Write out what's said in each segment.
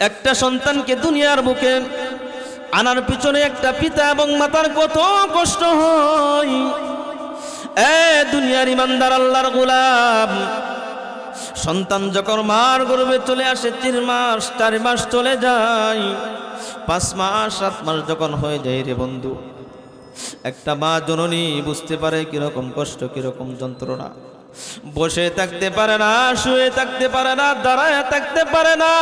একটা সন্তানকে দুনিয়ার বুকে আনার পিছনে একটা পিতা এবং মাতার কত কষ্ট হয়। এ দুনিয়ার ইমানদার আল্লাহর গোলাম। সন্তান যখন মার গর্ভে চলে আসে, তিন মাস, চার মাস চলে যায়। পাঁচ মাস, সাত মাস যখন হয়ে যায় রে বন্ধু। একটা মা জননী বুঝতে পারে কীরকম কষ্ট, কীরকম যন্ত্রণা। বসে থাকতে পারে না, শুয়ে থাকতে পারে না, দাঁড়ায় থাকতে পারে না।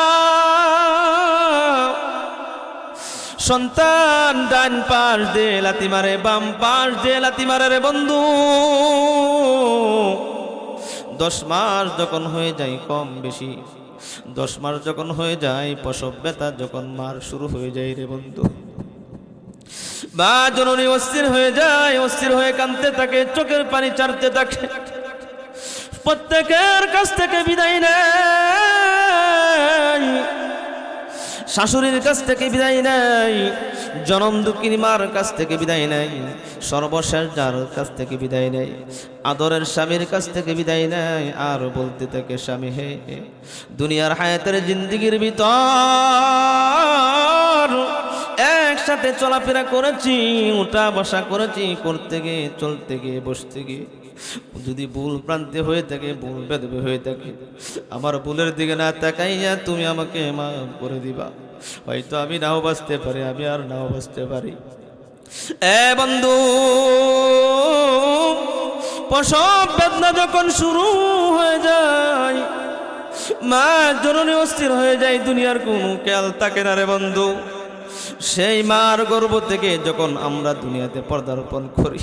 সন্তান ডান পাশ দিয়ে লাতি মারে, বাম পাশ দিয়ে লাতি মারে রে বন্ধু। দশ মাস যখন হয়ে যায় কম বেশি, দশ মাস যখন হয়ে যায় প্রসব ব্যথা যখন মার শুরু হয়ে যায় রে বন্ধু। বা জননী অস্থির হয়ে যায়, অস্থির হয়ে কাঁদতে থাকে, চোখের পানি চারতে থাকে। প্রত্যেকের কাছ থেকে বিদায় নেয়। শাশুড়ির কাছ থেকে বিদায় নেয়। জনম দুঃখিনী মার কাছ থেকে বিদায় নেয়। সর্বশেষ যার কাছ থেকে বিদায় নেয়। আদরের স্বামীর কাছ থেকে বিদায় নেয়। আর বলতে থাকে, স্বামী হে, দুনিয়ার হায়াতের জিন্দিগির ভিতর একসাথে চলাফেরা করেছি, উঠা বসা করেছি, করতে গিয়ে, চলতে গিয়ে, বসতে গিয়ে। যদি ভুল প্রান্তে হয়ে থাকে, ভুল বেদবে হয়ে থাকে, আমার ভুলের দিকে না তাকাইয়া তুমি আমাকে মাফ করে দিবা। হয়তো আমি নাও বাঁচতে পারি, আমি আর নাও বাঁচতে পারি। এ বন্ধু, প্রসব বেদনা যখন শুরু হয়ে যায় মা জননী অস্থির হয়ে যায়, দুনিয়ার কোনো খেয়াল থাকে না রে বন্ধু। সেই মার গর্ব থেকে যখন আমরা দুনিয়াতে পর্দারোপণ করি,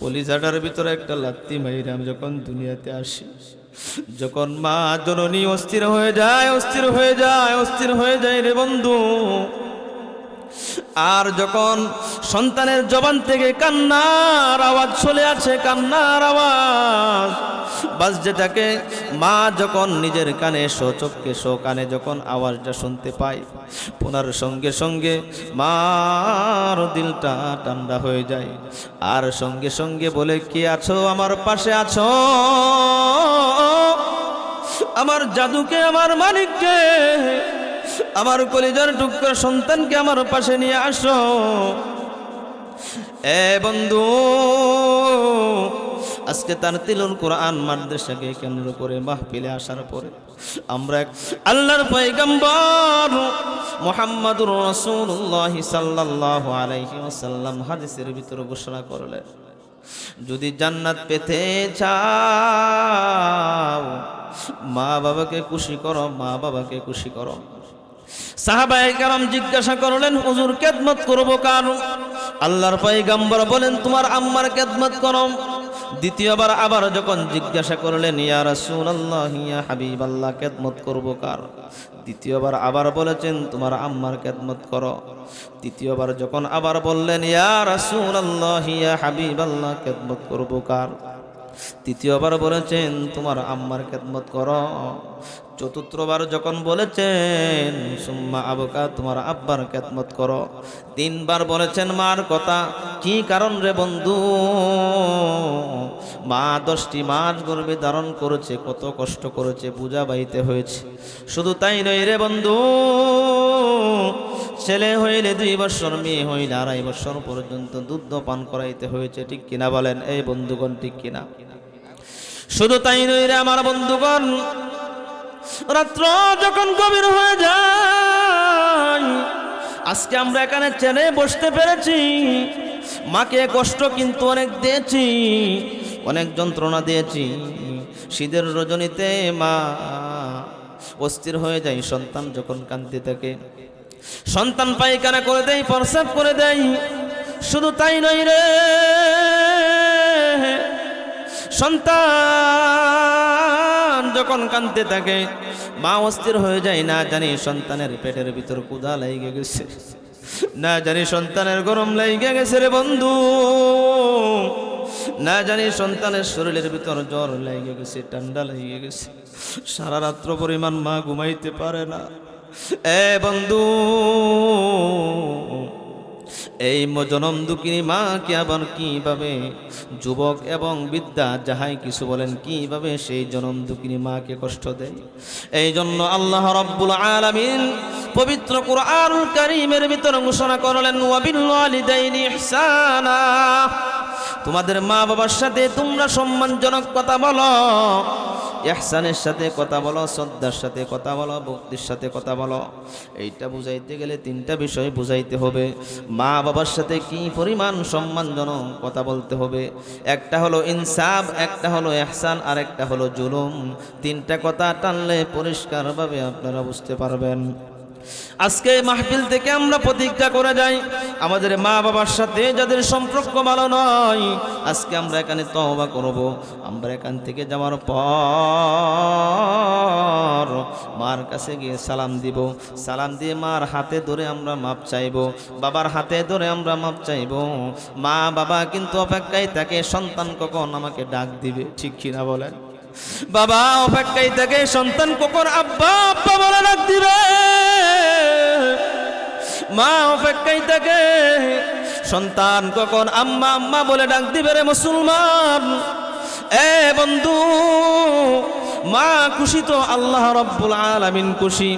কলিজাটার ভিতরে একটা লাত্তি মাইরাম যখন দুনিয়াতে আসি, যখন মা জননী অস্থির হয়ে যায়, অস্থির হয়ে যায়, অস্থির হয়ে যায় রে বন্ধু। আর যখন সন্তানের জবান থেকে কান্নার আওয়াজ চলে আছে কান্নার আওয়াজ বাজতে থাকে মা যখন নিজের কানে চোখকে শো কানে যখন আওয়াজটা শুনতে পায়, পুনার সঙ্গে সঙ্গে মার দিলটা ঠান্ডা হয়ে যায়। আর সঙ্গে সঙ্গে বলে, কি আছো? আমার পাশে আছো। আমার জাদুকে, আমার মালিককে আমার কলিজার টুকরা সন্তানকে আমার পাশে নিয়ে আসো। এ বন্ধু, আজকে তার তিলুল কোরআন মাদ্রাসাকে কেন্দ্র করে মাহফিলে আসার পরে আমরা আল্লাহর পয়গম্বর মোহাম্মদুর রাসূলুল্লাহ সাল্লাল্লাহু আলাইহি ওয়াসাল্লাম হাদিসের ভিতরে ঘোষণা করলেন, যদি জান্নাত পেতে চাও মা বাবাকে খুশি করো মা বাবাকে খুশি করো। সাহাবায়ে কারাম জিজ্ঞাসা করলেন, হুজুর, খেদমত করব কার? আল্লাহর পয়গাম্বর বলেন, তোমার আম্মার খেদমত করো। দ্বিতীয়বার আবার যখন জিজ্ঞাসা করলেন, ইয়া রাসূলুল্লাহ, ইয়া হাবিবাল্লাহ, খেদমত করব কার? দ্বিতীয়বার আবার বলেছেন, তোমার আম্মার খেদমত করো। তৃতীয়বার যখন আবার বললেন, ইয়া রাসূলুল্লাহ, ইয়া হাবিবাল্লাহ, খেদমত করব কার? তৃতীয়বার বলেছেন, তোমার আম্মার খেদমত করো। চতুর্থবার যখন বলেছেন, সুম্মা আবকা, তোমার আব্বার খেদমত করো। তিনবার বলেছেন, মার কথা। কি কারণ রে বন্ধু? মা দশটি মাস গর্ভে ধারণ করেছে, কত কষ্ট করেছে পূজা বাইতে হয়েছে। শুধু তাই নয় রে বন্ধু, ছেলে হইলে দুই বছর, মেয়ে হইলে আড়াই বছর পর্যন্ত দুধ পান করাইতে হয়েছে, ঠিক কিনা বলেন? এই বন্ধুগণ, ঠিক কিনা? শুধু তাই নই রে আমার বন্ধুগণ, রাত্র যখন গভীর হয়ে যায়, আজকে আমরা এখানে চেনে বসতে পেরেছি। মাকে কষ্ট কিন্তু অনেক দিয়েছি, অনেক যন্ত্রণা দিয়েছি। শীতের রজনীতে মা অস্থির হয়ে যায়, সন্তান যখন কান্দি থাকে। সন্তান পায়খানা করে দেয়, প্রসাব করে দেয়। শুধু তাই নয় রে সন্তান যখন কানতে থাকে, মা অস্থির হয়ে যায়, না জানি সন্তানের পেটের ভিতর কুদা লেগে গেছে, না জানি সন্তানের গরম লেগে গেছে রে বন্ধু, না জানি সন্তানের শরীরের ভিতর জ্বর লেগে গেছে, ঠান্ডা লেগে গেছে, সারা রাত্র পরিমাণ মা ঘুমাইতে পারে না। এ বন্ধু এই ম- জনম দুঃখিনী মাকে আবার কীভাবে যুবক এবং বিদ্যা যাহাই কিছু বলেন, কীভাবে সেই জনম দুঃখিনী মাকে কষ্ট দেয়? এই জন্য আল্লাহ রব্বুল আলামিন পবিত্র কুরআনুল কারীমের ভিতরে ঘোষণা করলেন, ওয়াবিল ওয়ালিদাইনি ইহসানা। তোমাদের মা বাবার সাথে তোমরা সম্মানজনক কথা বলো। ইহসানের সাথে কথা বলো, শ্রদ্ধার সাথে কথা বলো, ভক্তির সাথে কথা বলো। এইটা বুঝাইতে গেলে তিনটা বিষয় বুঝাইতে হবে। মা বাবার সাথে কি পরিমাণ সম্মানজনক কথা বলতে হবে? একটা হলো ইনসাফ, একটা হলো এহসান আর একটা হলো জুলুম। তিনটা কথা টানলে পরিষ্কারভাবে আপনারা বুঝতে পারবেন। আজকে মাহফিল থেকে আমরা প্রতিজ্ঞা করে যাই আমাদের মা বাবার সাথে যাদের সম্পর্ক ভালো নয়, আজকে আমরা এখানে তহবা করব। আমরা এখান থেকে যাওয়ার পর মার কাছে গিয়ে সালাম দিব। সালাম দিয়ে মার হাতে ধরে আমরা মাপ চাইব। বাবার হাতে ধরে আমরা মাপ চাইব। মা বাবা কিন্তু অপেক্ষায় থাকে, সন্তান কখন আমাকে ডাক দিবে, ঠিক কিনা বলেন? বাবা অপেক্ষায় থাকে, সন্তান কখন আব্বা আব্বা বলে ডাক দিবে। মা অপেক্ষায় থাকে, সন্তান কখন আম্মা আম্মা বলে ডাক দিবে রে মুসলমান। এ বন্ধু, মা খুশি তো, আল্লাহ রব্বুল আলামিন খুশি।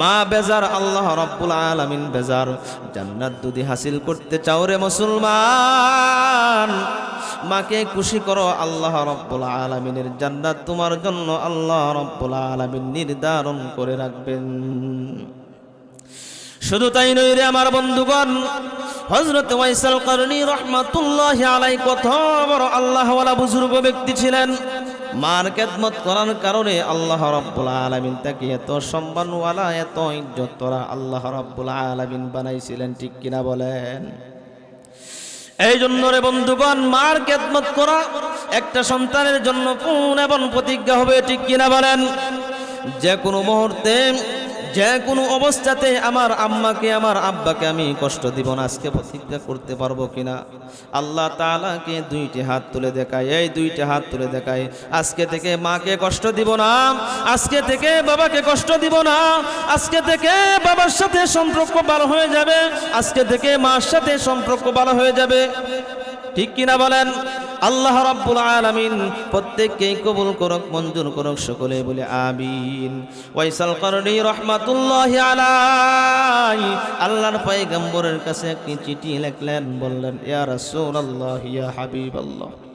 মা বেজার, আল্লাহ রব্বুল আলামিন বেজার। জান্নাত যদি হাসিল করতে চাও রে মুসলমান। মাকে খুশি করো, আল্লাহ রব্বুল আলামিনের জান্নাত তোমার জন্য আল্লাহ রব্বুল আলামিন নির্ধারণ করে রাখবেন। শুধু তাই নই রে আমার বন্ধুগণ হজরত ওয়াইসাল করণী রহমাতুল্লাহ আলাই কত বড় আল্লাহওয়ালা বুজুর্গ ব্যক্তি ছিলেন। মার খেদমত করার কারণে আল্লাহ রব্বুল আলামিন তাকে এত সম্মানওয়ালা, এত ইজ্জত করা আল্লাহ রব্বুল আলামিন বানাইছিলেন, ঠিক কিনা বলেন? এই জন্য রে বন্ধুগণ, মার খেদমত করা একটা সন্তানের জন্য পুন এবং প্রতিজ্ঞা হবে, ঠিক কিনা বলেন? যে কোনো মুহূর্তে যে কোনো অবস্থাতে আমার আম্মাকে, আমার আব্বাকে আমি কষ্ট দিব না, আজকে প্রতিজ্ঞা করতে পারব কিনা? আল্লাহ তাআলাকে দুইটি হাত তুলে দেখায়, এই দুইটি হাত তুলে দেখায়, আজকে থেকে মাকে কষ্ট দিব না, আজকে থেকে বাবাকে কষ্ট দিব না, আজকে থেকে বাবার সাথে সম্পর্ক ভালো হয়ে যাবে, আজকে থেকে মার সাথে সম্পর্ক ভালো হয়ে যাবে। ঠিক কিনা বলেন? আল্লাহ রাব্বুল আলামিন প্রত্যেককেই কবুল করুক, মঞ্জুর করুক, সকলে বলে আমিন। ওয়াইসাল করণী রহমাতুল্লাহ আলাই আল্লাহর পয়গম্বরের কাছে একটি চিঠি লিখলেন, বললেন, ইয়া রাসূলুল্লাহ, ইয়া হাবিবাল্লাহ।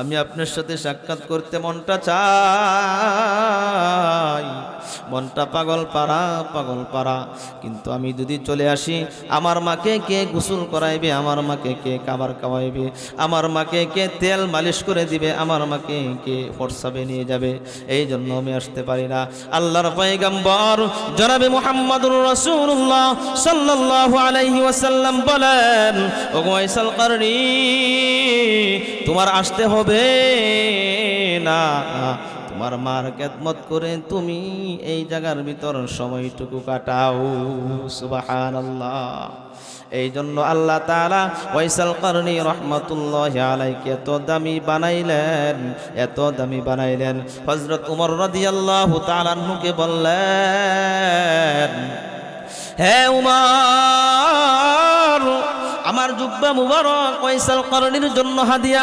আমি আপনার সাথে সাক্ষাৎ করতে মনটা চাই। মনটা পাগল পারা পাগল পারা কিন্তু আমি যদি চলে আসি, আমার মাকে কে গোসল করাইবে? আমার মাকে কে খাবার খাওয়াইবে? আমার মাকে কে তেল মালিশ করে দিবে? আমার মাকে কে ফরসাবে নিয়ে যাবে? এই জন্য আমি আসতে পারি না। আল্লাহর পয়গম্বর জনাবে মুহাম্মদুর রাসূলুল্লাহ সাল্লাল্লাহু আলাইহি ওয়াসাল্লাম বলেন ও ওয়াইসাল করনি, তোমার আসতে হবে। না, তোমার মার খেদমত করে তুমি এই জায়গার ভিতর সময়টুকু কাটাও। সুবহানাল্লাহ। এই জন্য আল্লাহ তাআলা ওয়াইসাল করনি রহমাতুল্লাহ আলাইকে এত দামি বানাইলেন, এত দামি বানাইলেন। হযরত উমর রাদিয়াল্লাহু তাআলা আনহুকে বললেন, হে উমর, আমার জুব্বা মুবারক ওয়াইসাল করনির জন্য হাদিয়া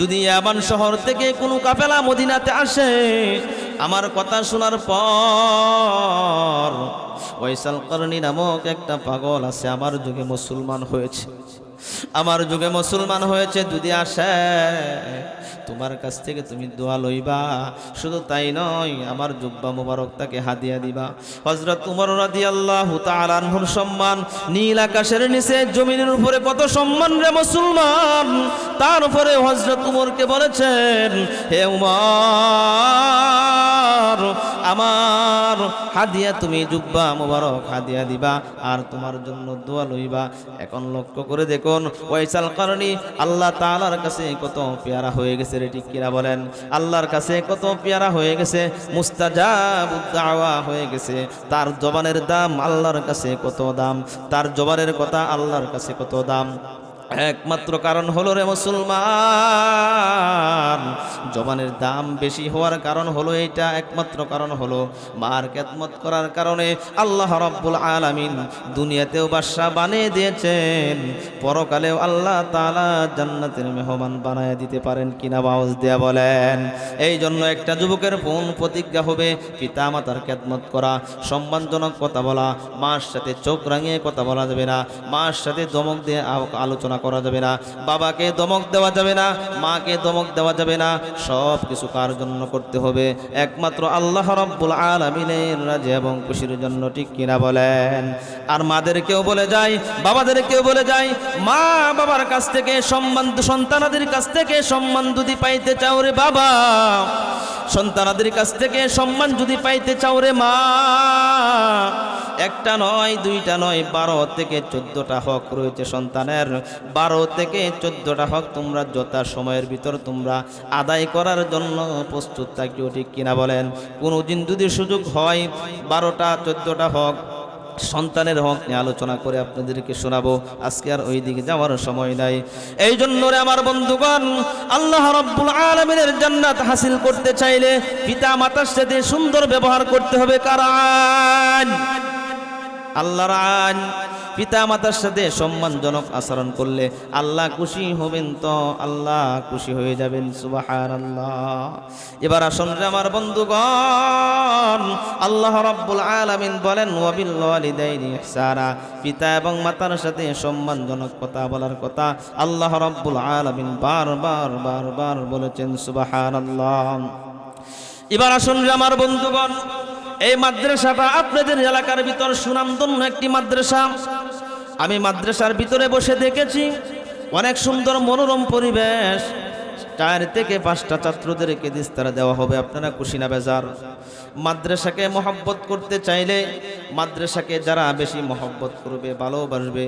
যদি এমন শহর থেকে কোনো কাফেলা মদিনাতে আসে, আমার কথা শোনার পর ওয়াইসাল সালকর্ণী নামক একটা পাগল আছে, আমার যুগে মুসলমান হয়েছে। আমার যুগে মুসলমান হয়েছে, যদি আসে, তোমার কাছ থেকে তুমি দোয়া লইবা। শুধু তাই নয়, আমার জুব্বা মুবারক তাকে হাদিয়া দিবা। হজরত উমর রাদিয়াল্লাহু তাআলা আনহুর সম্মান, নীল আকাশের নিচে, জমিনের উপরে কত সম্মান রে মুসলমান। তার উপরে হজরত উমরকে বলেছেন, হে উমর আমার আমার হাদিয়া তুমি জুব্বা মুবারক হাদিয়া দিবা আর তোমার জন্য দোয়া লইবা। এখন লক্ষ্য করে দেখুন, ওয়াইসাল কারণী, আল্লাহ তাআলার কাছে কত পেয়ারা হয়ে গেছে রে, ঠিক কিনা বলেন? আল্লাহর কাছে কত পেয়ারা হয়ে গেছে মুস্তাজাব হয়ে গেছে। তার জবানের দাম আল্লাহর কাছে কত দাম? তার জবানের কথা আল্লাহর কাছে কত দাম? একমাত্র কারণ হলো রে মুসলমান। জবানের দাম বেশি হওয়ার কারণ হলো এটা, একমাত্র কারণ হলো মার কেদমত করার কারণে আল্লাহ রব্বুল আলামিন দুনিয়াতেও বাদশা বানিয়ে দিয়েছেন। পরকালেও আল্লাহ তাআলা জান্নাতের মেহমান বানায় দিতে পারেন কিনা বাউজ দেয়া বলেন। এই জন্য একটা যুবকের ফোন প্রতিজ্ঞা হবে পিতা মাতার কেদমত করা, সম্মানজনক কথা বলা, মার সাথে চোখ রাঙিয়ে কথা বলা যাবে না, মার সাথে দমক দিয়ে আ- আলোচনা করা যাবে না। বাবাকে দমক দেওয়া যাবে না, মাকে দমক দেওয়া যাবে না। সব কিছু কার জন্য করতে হবে? একমাত্র আল্লাহ রব্বুল আলমিনের রাজে এবং খুশির জন্য, ঠিক কিনা বলেন? আর মাদেরকেও বলে যায় বাবাদেরকেও বলে যায় মা বাবার কাছ থেকে সম্মান সন্তানাদের কাছ থেকে সম্মান যদি পাইতে চাও রে বাবা সন্তানাদের কাছ থেকে সম্মান যদি পাইতে চাও রে মা, একটা নয়, দুইটা নয়, বারো থেকে চোদ্দটা হক রয়েছে সন্তানের। বারো থেকে চোদ্দটা হক তোমরা যথা সময়ের ভিতর তোমরা আদায় করার জন্য প্রস্তুত থাকিও ঠিক কিনা বলেন? কোনো দিন যদি সুযোগ হয়, বারোটা, চোদ্দটা হক সন্তানের হক নিয়ে আলোচনা করে আপনাদেরকে শোনাবো। আজকে আর ওই দিকে যাওয়ার সময় নাই। এই জন্য রে আমার বন্ধুগণ, আল্লাহ রব্বুল আলমিনের জান্নাত হাসিল করতে চাইলে পিতা মাতার সাথে সুন্দর ব্যবহার করতে হবে। কারণ আল্লাহর আইন। পিতা মাতার সাথে সম্মানজনক আচরণ করলে আল্লাহ খুশি হবেন তো? আল্লাহ খুশি হয়ে যাবেন সুবাহার আল্লাহ এবার আসুন আমার বন্ধুগণ, আল্লাহ রাব্বুল আলামিন বলেন ওয়াবিল ওয়ালিদাইনি ইহসানা। পিতা এবং মাতার সাথে সম্মানজনক কথা বলার কথা আল্লাহ রাব্বুল আলামিন বারবার বারবার বলেছেন সুবাহার আল্লাহ এবার আসুন আমার বন্ধুগণ, এই মাদ্রাসাটা আপনাদের এলাকার ভিতর সুনামধন্য একটি মাদ্রাসা। আমি মাদ্রাসার ভিতরে বসে দেখেছি। অনেক সুন্দর মনোরম পরিবেশ। চার থেকে পাঁচটা ছাত্রদেরকে দিস্তারা দেওয়া হবে, আপনারা খুশি না বেজার? মাদ্রাসাকে মহব্বত করতে চাইলে মাদ্রাসাকে যারা বেশি মহব্বত করবে, ভালোবাসবে,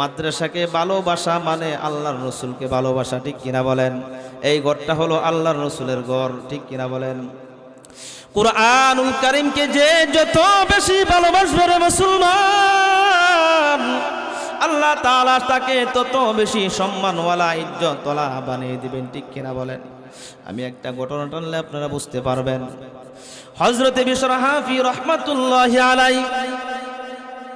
মাদ্রাসাকে ভালোবাসা মানে আল্লাহর রসুলকে ভালোবাসা, ঠিক কিনা বলেন? এই ঘরটা হলো আল্লাহর রসুলের ঘর, ঠিক কিনা বলেন? কোরআনুল করিমকে যে যত বেশি ভালোবাসবে রে মুসলমান আল্লাহ তাআলা তাকে তত বেশি সম্মানওয়ালা, ইজ্জতওয়ালা বানিয়ে দিবেন, ঠিক কিনা বলেন? আমি একটা ঘটনা টানলে আপনারা বুঝতে পারবেন। হজরতে হাফি রহমাতুল্লাহ আলাই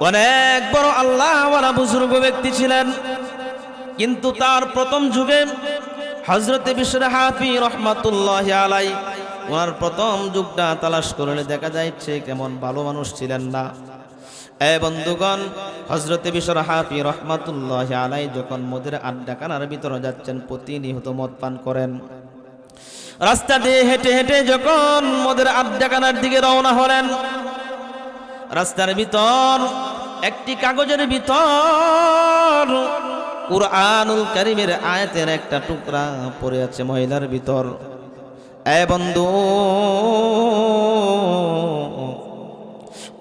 অনেক বড় আল্লাহ বুজুর্গ ব্যক্তি ছিলেন। কিন্তু তার প্রথম যুগে হজরতে হাফি রহমাতুল্লাহ আলাই ওনার প্রথম যুগটা তালাশ করলে দেখা যাচ্ছে কেমন ভালো মানুষ ছিলেন না। এ বন্ধুগণ হজরতে বিশর হাফি রহমাতুল্লাহ আলাই যখন মদের আড্ডাখানার ভিতরে যাচ্ছেন প্রতিনিহত মদ পান করেন। রাস্তা দিয়ে হেঁটে হেঁটে যখন মদের আড্ডাখানার দিকে রওনা হলেন, রাস্তার ভিতর, একটি কাগজের ভিতর কুরআনুল কারিমের আয়াতের একটা টুকরা পড়ে আছে মহিলার ভিতর। এ বন্ধু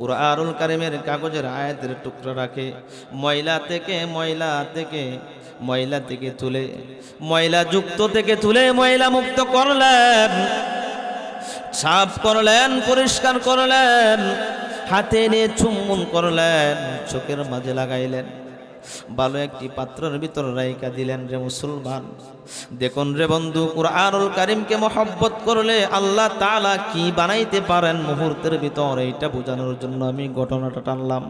কুরআনুল কারিমের কাগজের আয়াতের টুকরা রাখে। ময়লা থেকে ময়লা থেকে ময়লা থেকে তুলে, ময়লা যুক্ত থেকে তুলে ময়লা মুক্ত করলেন সাফ করলেন, পরিষ্কার করলেন, হাতে নিয়ে চুম্বন করলেন, চোখের মাঝে লাগাইলেন। ভালো একটি পাত্রের ভিতর রাইকা দিলেন রে মুসলমান। দেখুন রে বন্ধু, কুরআনুল কারিমকে মহব্বত করলে আল্লাহ তাআলা কি বানাইতে পারেন মুহূর্তের ভিতর? এইটা বোঝানোর জন্য আমি ঘটনাটা টানলাম।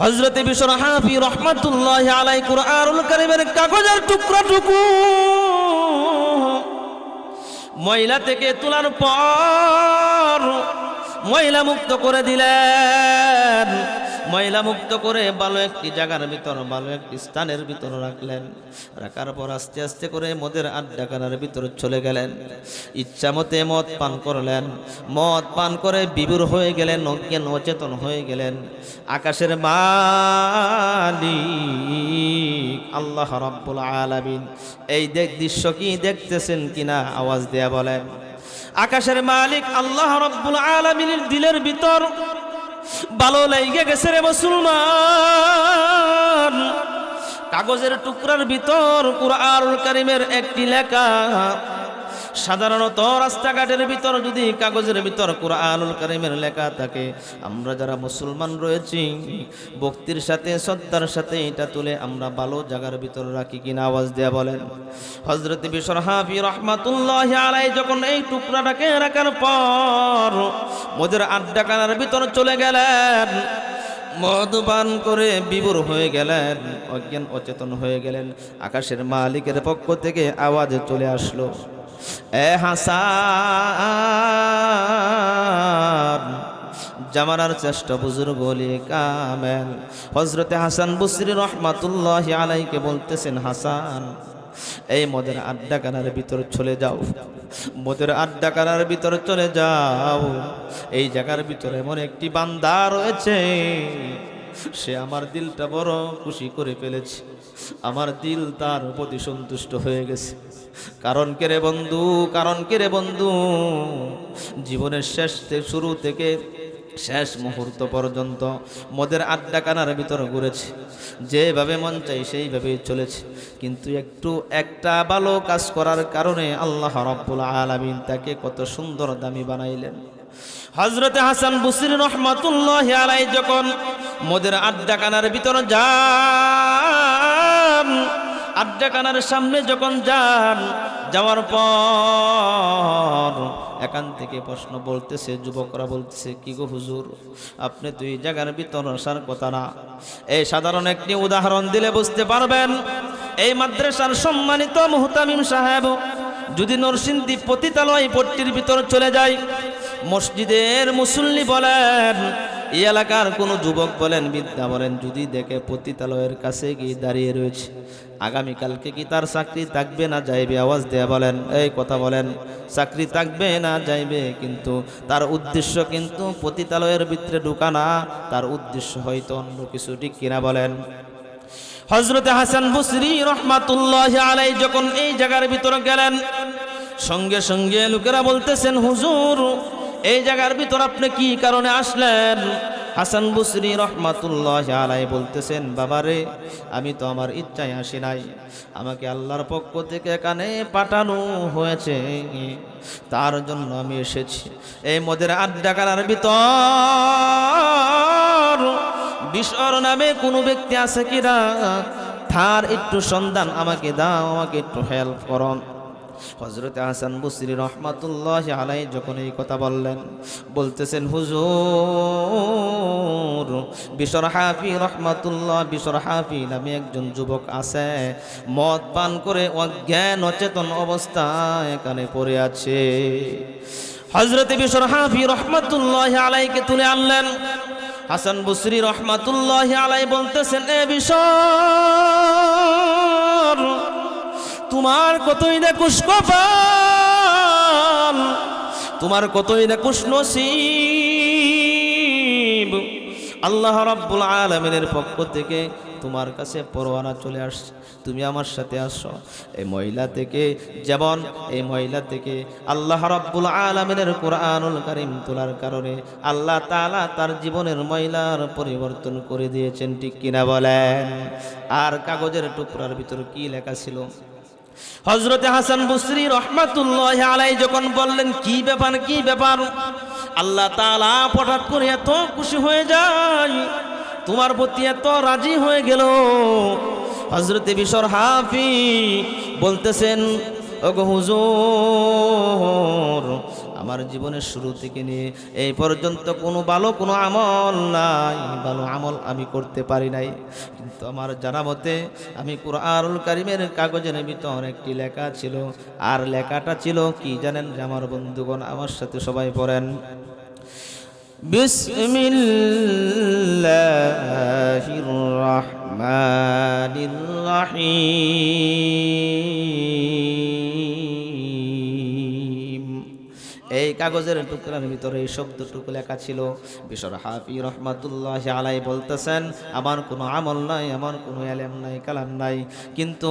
হজরতে বিশ্বর হাফি রহমাতুল্লাহ আলাই কুরআনুল কারিমের কাগজের টুকরা টুকু ময়লা থেকে তোলার পর ময়লা মুক্ত করে দিলেন। ময়লা মুক্ত করে ভালো একটি জায়গার ভিতর, ভালো একটি স্থানের ভিতর রাখলেন। রাখার পর আস্তে আস্তে করে মদের আড্ডাখানার ভিতর চলে গেলেন। ইচ্ছা মতে মদ পান করলেন। মদ পান করে বিবুর হয়ে গেলেন, অজ্ঞান অচেতন হয়ে গেলেন। আকাশের মালিক আল্লাহ রাব্বুল আলামিন। এই দেখ দৃশ্য কি দেখতেছেন কিনা আওয়াজ দেয়া বলেন। আকাশের মালিক আল্লাহ রব্বুল আলামিনের দিলের ভিতর ভালো লাইগে গেছে রে মুসলমান। কাগজের টুকরার ভিতর কুরআনুল কারিমের একটি লেখা সাধারণত রাস্তাঘাটের ভিতর যদি কাগজের ভিতর কোরআনুল কারিমের লেখা থাকে, আমরা যারা মুসলমান রয়েছি, ভক্তির সাথে, শ্রদ্ধার সাথে এটা তুলে আমরা ভালো জায়গার ভিতর রাখি কিনা আওয়াজ দেয়া বলেন। হজরত বিশর হাফি রহমাতুল্লাহ আলাই যখন এই টুকরাটাকে রাখার পর মোদের আড্ডা কানার ভিতর চলে গেলেন মদপান করে বিবর হয়ে গেলেন, অজ্ঞান অচেতন হয়ে গেলেন, আকাশের মালিকের পক্ষ থেকে আওয়াজ চলে আসলো। এ হাসান, জামানার চেষ্টা বুজুর্গ হজরতে হাসান বুসরি রহমাতুল্লাহ আলাইকে বলতেছেন, হাসান, এই মদের আড্ডাখানার ভিতর চলে যাও। মদের আড্ডাখানার ভিতর চলে যাও। এই জায়গার ভিতরে এমন একটি বান্দা রয়েছে, সে আমার দিলটা বড় খুশি করে ফেলেছে। আমার দিল তার প্রতি সন্তুষ্ট হয়ে গেছে। কারণ কে রে বন্ধু, কারণ কে রে বন্ধু? জীবনের শেষ শুরু থেকে শেষ মুহূর্ত পর্যন্ত মদের আড্ডা কানার ভিতর ঘুরেছে। যেভাবে মন চাই সেইভাবেই চলেছে। কিন্তু একটু একটা ভালো কাজ করার কারণে আল্লাহ রব্বুল আলামিন তাকে কত সুন্দর দামি বানাইলেন। হজরতে হাসান বুসির রহমাতুল্লাহ আলাই যখন মদের আড্ডা কানার ভিতর যান আড্ডা কানার সামনে যখন যান, যাওয়ার পর এখান থেকে প্রশ্ন বলতেছে, যুবকরা বলতেছে, কি গো হুজুর, আপনি তো এই জায়গার ভিতর আসার কথা না। এই সাধারণ একটি উদাহরণ দিলে বুঝতে পারবেন, এই মাদ্রাসার সম্মানিত মুহতামিম সাহেব যদি নরসিংদী পতিতালয় পট্টির ভিতর চলে যায়, মসজিদের মুসল্লি বলেন এই এলাকার কোনো যুবক বলেন, বিদ্যা বলেন, যদি দেখে পতিতালয়ের কাছে গিয়ে দাঁড়িয়ে রয়েছে আগামীকালকে কি তার চাকরি থাকবে না? যাইবে, আওয়াজ দেয়া বলেন, এই কথা বলেন, চাকরি থাকবে না, যাইবে, কিন্তু তার উদ্দেশ্য কিন্তু পতিতালয়ের ভিতরে ঢুকানা তার উদ্দেশ্য হয়তো অন্য কিছু, ঠিক কিনা বলেন? হজরতে হাসান বুসরি রহমাতুল্লাহ আলাই যখন এই জায়গার ভিতরে গেলেন, সঙ্গে সঙ্গে লোকেরা বলতেছেন, হুজুর এই জায়গার ভিতর আপনি কি কারণে আসলেন? হাসান বুসরি রহমাতুল্লাহ আলাই বলতেছেন, বাবারে, আমি তো আমার ইচ্ছায় আসি নাই। আমাকে আল্লাহর পক্ষ থেকে এখানে পাঠানো হয়েছে। তার জন্য আমি এসেছি। এই মদের আড্ডা কালার ভিতর বিশ্বর নামে কোনো ব্যক্তি আছে কিনা? তার একটু সন্ধান আমাকে দাও, আমাকে একটু হেল্প করন। হজরত হাসান বুসরি রহমাতুল্লাহ আলাই যখন এই কথা বললেন, বলতেছেন, হুজুর, বিশর হাফি রহমাতুল্লাহ, বিশর হাফি নামে একজন যুবক আছে, মদ পান করে অজ্ঞান, অচেতন অবস্থায় এখানে পড়ে আছে। হজরত বিশর হাফি রহমাতুল্লাহ আলাইকে তুলে আনলেন। হাসান বুসরি রহমাতুল্লাহ আলাই বলতেছেন, এ বিষর তোমার কতই না কুষ্কপাল তোমার কতই না কুষ্ণসিব আল্লাহ রাব্বুল আলমিনের পক্ষ থেকে তোমার কাছে পরোয়ানা চলে আসছে। তুমি আমার সাথে আসো। এই মহিলা থেকে যেমন, এই মহিলা থেকে আল্লাহ রাব্বুল আলমিনের কোরআনুল কারিম তোলার কারণে আল্লাহ তাআলা তার জীবনের মহিলার পরিবর্তন করে দিয়েছেন, ঠিক কিনা বলেন? আর কাগজের টুকরার ভিতর কি লেখা ছিল? হজরতে হাসান বুসরি রহমাতুল্লাহ আলাই যখন বললেন, কি ব্যাপার কি ব্যাপার? আল্লাহ তালা হঠাৎ করে এত খুশি হয়ে যায়, তোমার প্রতি এত রাজি হয়ে গেল? হজরতে বিশর হাফি বলতেছেন, ওগো হুজুর আমার জীবনের শুরু থেকে নিয়ে এই পর্যন্ত কোনো ভালো কোনো আমল নাই ভালো আমল আমি করতে পারি নাই কিন্তু আমার জানা মতে আমি কুরআনুল কারিমের কাগজের ভিতর একটি লেখা ছিল আর লেখাটা ছিল কি জানেন যে আমার বন্ধুগণ আমার সাথে সবাই পড়েন بسم الله الرحمن الرحيم কাগজের টুকরার ভিতরে এই শব্দটুকু লেখা ছিল। বিশর হাফি রহমাতুল্লাহ আলাই বলতেছেন, আমার কোনো আমল নাই, আমার কোনো এলেম নাই, কালাম নাই। কিন্তু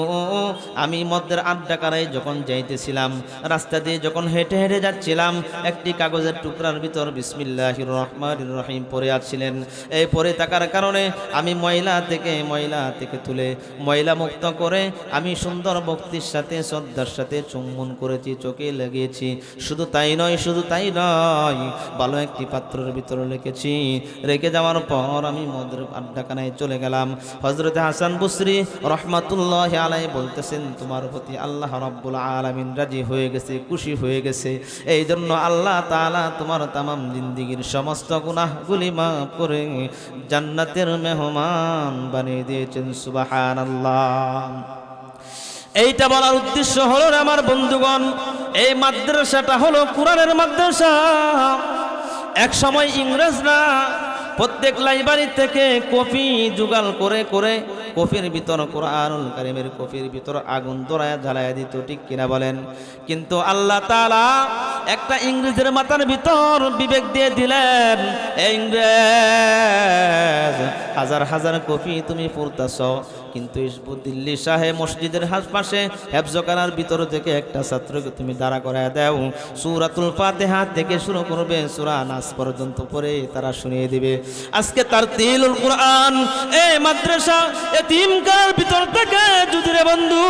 আমি মদ্যের আড্ডা কারাই যখন যাইতেছিলাম, রাস্তা দিয়ে যখন হেঁটে হেঁটে যাচ্ছিলাম, একটি কাগজের টুকরার ভিতর বিসমিল্লাহ রহমান রহিম পরে আছিলেন। এই পরে থাকার কারণে আমি ময়লা থেকে ময়লা থেকে তুলে, ময়লা মুক্ত করে আমি সুন্দর ভক্তির সাথে, শ্রদ্ধার সাথে চুম্বন করেছি, চোখে লাগিয়েছি। শুধু তাই নয়, শুধু তাই নয়, ভালো একটি পাত্রের ভিতরে রেখেছি। রেখে যাওয়ার পর আমি মদের আড্ডাখানায় চলে গেলাম। হজরত হাসান বুসরি রহমাতুল্লাহ আলাই বলতেছেন, তোমার প্রতি আল্লাহ রব্বুল আলমিন রাজি হয়ে গেছে, খুশি হয়ে গেছে। এই জন্য আল্লাহ তাআলা তোমার তামাম জিন্দিগির সমস্ত গুনাহগুলি মাফ করে জান্নাতের মেহমান বানিয়ে দিয়েছেন সুবাহান আল্লাহ এইটা বলার উদ্দেশ্য হলো আমার বন্ধুগণ এই মাদ্রাসাটা হলো কোরআনের মাদ্রাসা। এক সময় ইংরেজরা প্রত্যেক লাইব্রেরি থেকে কফি জোগাল করে করে কফির ভিতর কোরআনুল কারিমের কফির ভিতর আগুন ধরায়া জ্বালায়া দিত, ঠিক কিনা বলেন? কিন্তু আল্লাহ তাআলা একটা ইংরেজের মাথার ভিতর বিবেক দিয়ে দিলেন ইংরেজ, হাজার হাজার কপি তুমি পড়তাছ, কিন্তু দিল্লি শাহে মসজিদের পাশে হেফজকানার ভিতর থেকে একটা ছাত্রকে তুমি দাঁড়া করায় দাও। সুরাতুল ফাতেহা থেকে শুরু করবে, সুরা নাস পর্যন্ত পরে তারা শুনিয়ে দিবে। আজকে তার তিলুল কোরআন, এ মাদ্রাসা এতিমকার ভিতর থেকে, যদি রে বন্ধু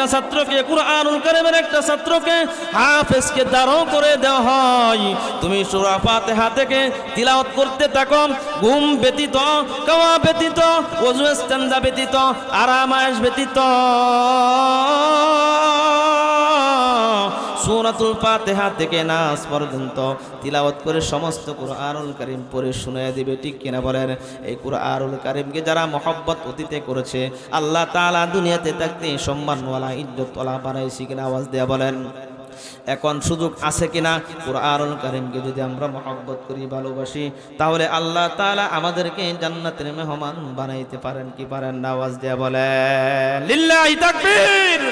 একটা ছাত্রকে কুরআনুল কারিমের একটা ছাত্রকে হাফেজকে দাঁড়ো করে দেওয়া হয়। তুমি সূরা ফাতিহা থেকে তিলাওয়াত করতে থাকো, ঘুম ব্যতীত কাওয়া ব্যতীত ওযু ইস্তেনজা ব্যতীত আরামায়েশ ব্যতীত। সূরাতুল ফাতিহা থেকে নাস পর্যন্ত তিলাওয়াত করে সমস্ত কুরআনুল কারীম পড়ে শুনিয়ে দিবে, ঠিক কিনা বলেন? এই কুরআনুল কারীমকে যারা মহব্বত অতীতে করেছে, আল্লাহ তাআলা দুনিয়াতে থাকতে সম্মানওয়ালা, ইজ্জতওয়ালা বানাইছি কিনা আওয়াজ দেয়া বলেন। এখন সুযোগ আছে কিনা? কোরআনুল কারিমকে যদি আমরা মহব্বত করি, ভালোবাসি, তাহলে আল্লাহ তালা আমাদেরকে জান্নাতের মেহমান বানাইতে পারেন কি পারেন না, আওয়াজ দেয়া তাকবীর!